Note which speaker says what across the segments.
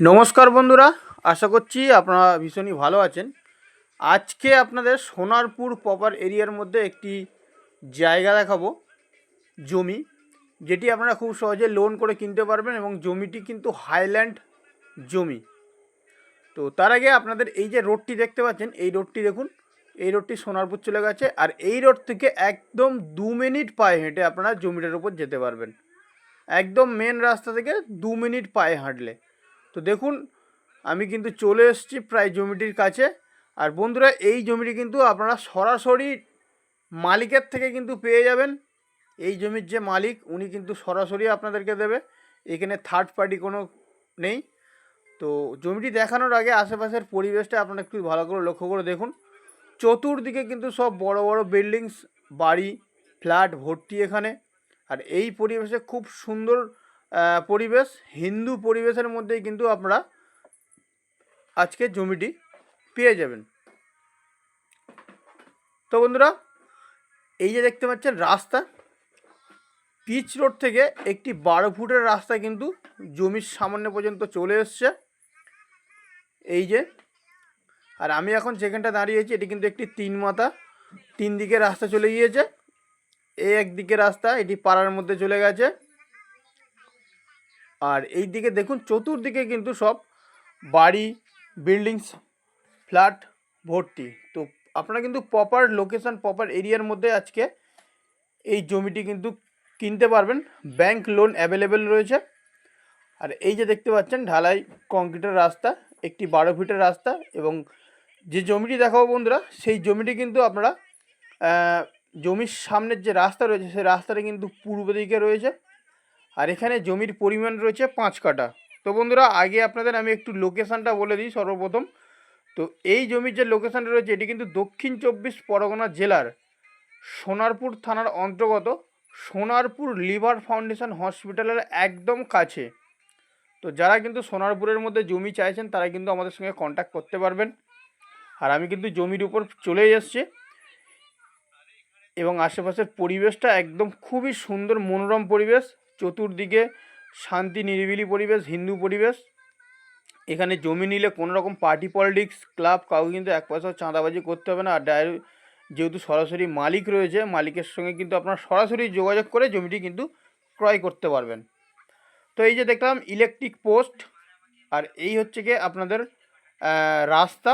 Speaker 1: নমস্কার বন্ধুরা, আশা করছি আপনারা ভীষণই ভালো আছেন। আজকে আপনাদের সোনারপুর প্রপার এরিয়ার মধ্যে একটি জায়গা দেখাবো, জমি, যেটি আপনারা খুব সহজে লোন করে কিনতে পারবেন এবং জমিটি কিন্তু হাইল্যান্ড জমি। তো তার আগে আপনাদের এই যে রোডটি দেখতে পাচ্ছেন, এই রোডটি দেখুন, এই রোডটি সোনারপুর চলে গেছে আর এই রোড থেকে একদম দু মিনিট পায়ে হেঁটে আপনারা জমিটার উপর যেতে পারবেন। একদম মেন রাস্তা থেকে দু মিনিট পায়ে হাঁটলে। তো দেখুন, আমি কিন্তু চলে এসেছি প্রায় জমিটির কাছে। আর বন্ধুরা, এই জমিটি কিন্তু আপনারা সরাসরি মালিকের থেকে কিন্তু পেয়ে যাবেন। এই জমির যে মালিক, উনি কিন্তু সরাসরি আপনাদেরকে দেবে। এখানে থার্ড পার্টি কোনো নেই। তো জমিটি দেখানোর আগে আশেপাশের পরিবেশটা আপনারা একটু ভালো করে লক্ষ্য করে দেখুন। চতুর্দিকে কিন্তু সব বড় বড় বিল্ডিংস বাড়ি ফ্ল্যাট ভর্তি এখানে। আর এই পরিবেশে খুব সুন্দর পরিবেশ, হিন্দু পরিবেশের মধ্যেই কিন্তু আপনারা আজকে জমিটি পেয়ে যাবেন। তো বন্ধুরা, এই যে দেখতে পাচ্ছেন রাস্তা, পিচ রোড থেকে একটি বারো ফুটের রাস্তা কিন্তু জমির সামান্য পর্যন্ত চলে এসছে। এই যে, আর আমি এখন যেখানটা দাঁড়িয়েছি এটি কিন্তু একটি তিন মাথা, তিন দিকে রাস্তা চলে গিয়েছে। এই একদিকে রাস্তা, এটি পাড়ার মধ্যে চলে গেছে। আর এই দিকে দেখুন, চতুর্দিকে কিন্তু সব বাড়ি বিল্ডিংস ফ্ল্যাট ভর্তি। তো আপনারা কিন্তু প্রপার লোকেশন প্রপার এরিয়ার মধ্যে আজকে এই জমিটি কিন্তু কিনতে পারবেন। ব্যাংক লোন অ্যাভেলেবেল রয়েছে। আর এই যে দেখতে পাচ্ছেন, ঢালাই কংক্রিটের রাস্তা, একটি বারো ফিটের রাস্তা এবং যে জমিটি দেখাবো বন্ধুরা, সেই জমিটি কিন্তু আপনারা জমির সামনের যে রাস্তা রয়েছে, সেই রাস্তাটা কিন্তু পূর্ব দিকে রয়েছে। আর এখানে জমির পরিমাণ রয়েছে পাঁচ কাঠা। তো বন্ধুরা, আগে আপনাদের আমি একটু লোকেশানটা বলে দিই সর্বপ্রথম। তো এই জমির যে লোকেশানটা রয়েছে, এটি কিন্তু দক্ষিণ চব্বিশ পরগনা জেলার সোনারপুর থানার অন্তর্গত সোনারপুর লিভার ফাউন্ডেশন হসপিটালের একদম কাছে। তো যারা কিন্তু সোনারপুরের মধ্যে জমি চাইছেন, তারা কিন্তু আমাদের সঙ্গে কন্ট্যাক্ট করতে পারবেন। আর আমি কিন্তু জমির উপর চলে এসেছি। এবং আশেপাশের পরিবেশটা একদম খুবই সুন্দর, মনোরম পরিবেশ। চতুর্দিকে শান্তি, নিরিবিলি পরিবেশ, হিন্দু পরিবেশ। এখানে জমি নিলে কোনো রকম পার্টি পলিটিক্স ক্লাব কাউকে কিন্তু এক পয়সাও চাঁদাবাজি করতে হবে না। আর ডাইর যেহেতু সরাসরি মালিক রয়েছে, মালিকের সঙ্গে কিন্তু আপনার সরাসরি যোগাযোগ করে জমিটি কিন্তু ক্রয় করতে পারবেন। তো এই যে দেখলাম ইলেকট্রিক পোস্ট আর এই হচ্ছে গিয়ে আপনাদের রাস্তা।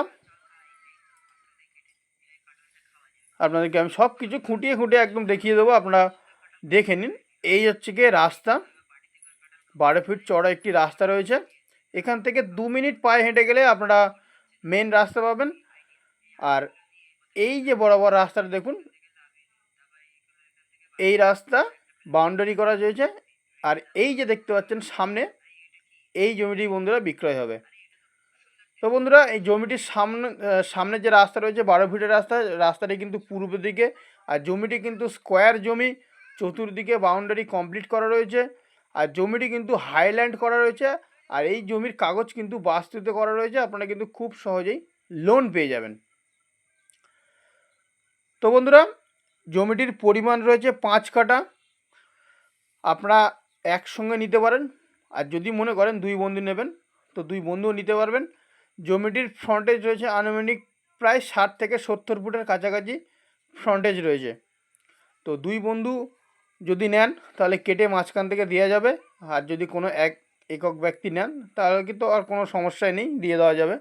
Speaker 1: আপনাদেরকে আমি সব কিছু খুঁটিয়ে খুঁটিয়ে একদম দেখিয়ে দেবো, আপনারা দেখে নিন। এই হচ্ছে গিয়ে রাস্তা। বারো ফিট চড়া একটি রাস্তা রয়েছে। এখান থেকে দু মিনিট পায়ে হেঁটে গেলে আপনারা মেন রাস্তা পাবেন। আর এই যে বরাবর রাস্তাটা দেখুন, এই রাস্তা বাউন্ডারি করা রয়েছে। আর এই যে দেখতে পাচ্ছেন সামনে, এই জমিটি বন্ধুরা বিক্রয় হবে। তো বন্ধুরা, এই জমিটির সামনে সামনে যে রাস্তা রয়েছে, বারো ফিটের রাস্তা, রাস্তাটি কিন্তু পূর্ব দিকে। আর জমিটি কিন্তু স্কোয়ার জমি। চতুর্দিকে বাউন্ডারি কমপ্লিট করা রয়েছে। আর জমিটি কিন্তু হাইল্যান্ড করা রয়েছে। আর এই জমির কাগজ কিন্তু বাস্তুতে করা রয়েছে। আপনারা কিন্তু খুব সহজেই লোন পেয়ে যাবেন। তো বন্ধুরা, জমিটির পরিমাণ রয়েছে পাঁচ কাঠা। আপনারা একসঙ্গে নিতে পারেন। আর যদি মনে করেন দুই বন্ধু নেবেন, তো দুই বন্ধুও নিতে পারবেন। জমিটির ফ্রন্টেজ রয়েছে আনুমানিক প্রায় ষাট থেকে সত্তর ফুটের কাছাকাছি ফ্রন্টেজ রয়েছে। তো দুই বন্ধু যদি নেন, তাহলে কেটে মাঝখান থেকে দেওয়া যাবে। আর যদি কোনো এক একক ব্যক্তি নেন, তাহলে কিন্তু আর কোনো সমস্যাই নেই, দিয়ে দেওয়া যাবে।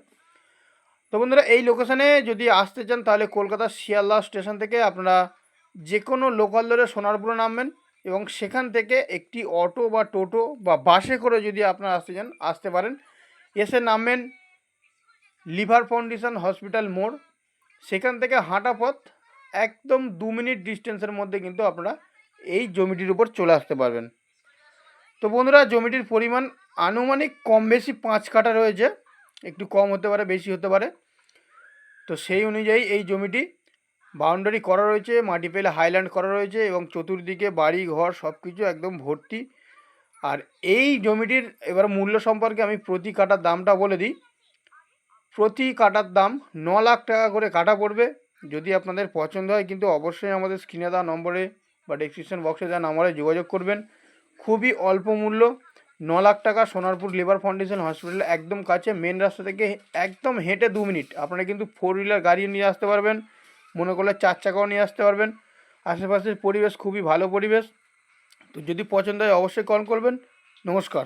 Speaker 1: তো বন্ধুরা, এই লোকেশানে যদি আসতে চান, তাহলে কলকাতার শিয়ালদা স্টেশন থেকে আপনারা যে কোনো লোকাল ধরে সোনারপুরে নামবেন এবং সেখান থেকে একটি অটো বা টোটো বা বাসে করে যদি আপনারা আসতে চান, আসতে পারেন। এসে নামবেন লিভার ফাউন্ডেশন হসপিটাল মোড়। সেখান থেকে হাঁটা পথ একদম দু মিনিট ডিস্টেন্সের মধ্যে কিন্তু আপনারা এই জমিটির উপর চলে আসতে পারবেন। তো বন্ধুরা, জমিটির পরিমাণ আনুমানিক কম বেশি পাঁচ কাঠা রয়েছে। একটু কম হতে পারে, বেশি হতে পারে। তো সেই অনুযায়ী এই জমিটি বাউন্ডারি করা রয়েছে মাটি পেলে হাইল্যান্ড করা রয়েছে এবং চতুর্দিকে বাড়ি ঘর সব কিছু একদম ভর্তি। আর এই জমিটির এবার মূল্য সম্পর্কে আমি প্রতি কাটার দামটা বলে দিই। প্রতি কাটার দাম ন লাখ টাকা করে কাটা পড়বে। যদি আপনাদের পছন্দ হয়, কিন্তু অবশ্যই আমাদের স্ক্রিনে দেওয়া নম্বরে বা ডেসক্রিপশন বক্সে দেওয়া নাম্বারে যোগাযোগ করবেন। খুবই অল্প মূল্য, ন লাখ টাকা সোনারপুর লিভার ফাউন্ডেশন হসপিটাল একদম কাছে মেন রাস্তা থেকে একদম হেঁটে দু মিনিট। আপনারা কিন্তু ফোর হুইলার গাড়ি নিয়ে আসতে পারবেন, মনে করলে চার চাকাও নিয়ে আসতে পারবেন। আশেপাশের পরিবেশ খুবই ভালো পরিবেশ। তো যদি পছন্দ হয় অবশ্যই কল করবেন। নমস্কার।